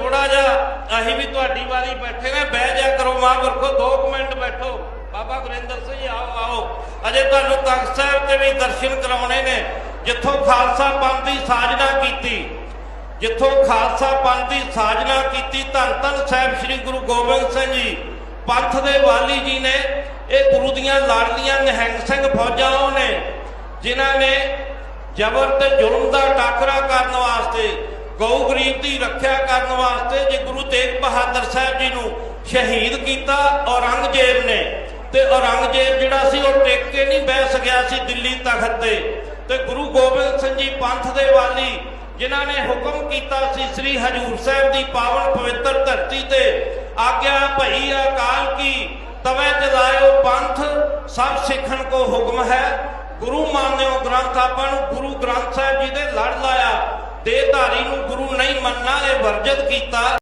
ਥੋੜਾ ਜਿਹਾ, ਅਸੀਂ ਵੀ ਤੁਹਾਡੀ ਵਾਰੀ ਬੈਠੇ ਨੇ ਬਹਿ ਜਾ ਕਰੋ ਮਹਾਂਪੁਰਖੋ 2 ਮਿੰਟ ਬੈਠੋ। ਬਾਬਾ ਗੁਰਿੰਦਰ ਸਿੰਘ ਆਓ ਆਓ। ਅਜੇ ਤੁਹਾਨੂੰ ਤਖਤ ਸਾਹਿਬ ਤੇ ਵੀ ਦਰਸ਼ਨ ਕਰਾਉਣੇ ਨੇ। ਜਿੱਥੋਂ ਖਾਲਸਾ ਪੰਥ ਦੀ ਸਾਜਨਾ ਕੀਤੀ, ਜਿੱਥੋਂ ਖਾਲਸਾ ਪੰਥ ਦੀ ਸਾਜਨਾ ਕੀਤੀ, ਧੰਨ ਧੰਨ ਸਾਹਿਬ ਸ੍ਰੀ ਗੁਰੂ ਗੋਬਿੰਦ ਸਿੰਘ ਜੀ, ਪੰਥ ਦੇ ਵਾਲੀ ਜੀ ਨੇ, ਇਹ ਗੁਰੂ ਦੀਆਂ ਲਾਡਲੀਆਂ ਨਿਹੰਗ ਸਿੰਘ ਫੌਜਾਂ ਨੇ ਜਿਨ੍ਹਾਂ ਨੇ ਜ਼ਬਰ ਤੇ ਜ਼ੁਲਮ ਦਾ ਟਾਕਰਾ ਕਰਨ ਵਾਸਤੇ ਗਊ ਗਰੀਬ ਦੀ ਰੱਖਿਆ ਕਰਨ ਵਾਸਤੇ ਜੇ ਗੁਰੂ ਤੇਗ ਬਹਾਦਰ ਸਾਹਿਬ ਜੀ ਨੂੰ ਸ਼ਹੀਦ ਕੀਤਾ ਔਰੰਗਜ਼ੇਬ ਨੇ, ਤੇ ਔਰੰਗਜ਼ੇਬ ਜਿਹੜਾ ਸੀ ਉਹ ਟਿਕ ਕੇ ਨਹੀਂ ਬਹਿ ਸਕਿਆ ਸੀ ਦਿੱਲੀ ਤਖਤ ਤੇ। ਤੇ ਗੁਰੂ ਗੋਬਿੰਦ ਸਿੰਘ ਜੀ ਪੰਥ ਦੇ ਵਾਲੀ, ਜਿਨ੍ਹਾਂ ਨੇ ਹੁਕਮ ਕੀਤਾ ਸੀ ਸ੍ਰੀ ਹਜੂਰ ਸਾਹਿਬ ਦੀ ਪਾਵਨ ਪਵਿੱਤਰ ਧਰਤੀ ਤੇ, ਆਗਿਆ ਭਈ ਅਕਾਲ ਕੀ, ਤਵੇ ਜਲਾਇਓ ਪੰਥ, ਸਭ ਸਿੱਖਣ ਕੋ ਹੁਕਮ ਹੈ। ਗੁਰੂ ਮਾਨਿਓ ਗ੍ਰੰਥ ਆਪਾਂ ਨੂੰ ਗੁਰੂ ਗ੍ਰੰਥ ਸਾਹਿਬ ਜੀ ਦੇ ਲੜ ਲਾਇਆ। ਦੇਹਧਾਰੀ ਨੂੰ ਗੁਰੂ ਨਹੀਂ ਮੰਨਣਾ ਇਹ ਵਰਜਿਤ ਕੀਤਾ।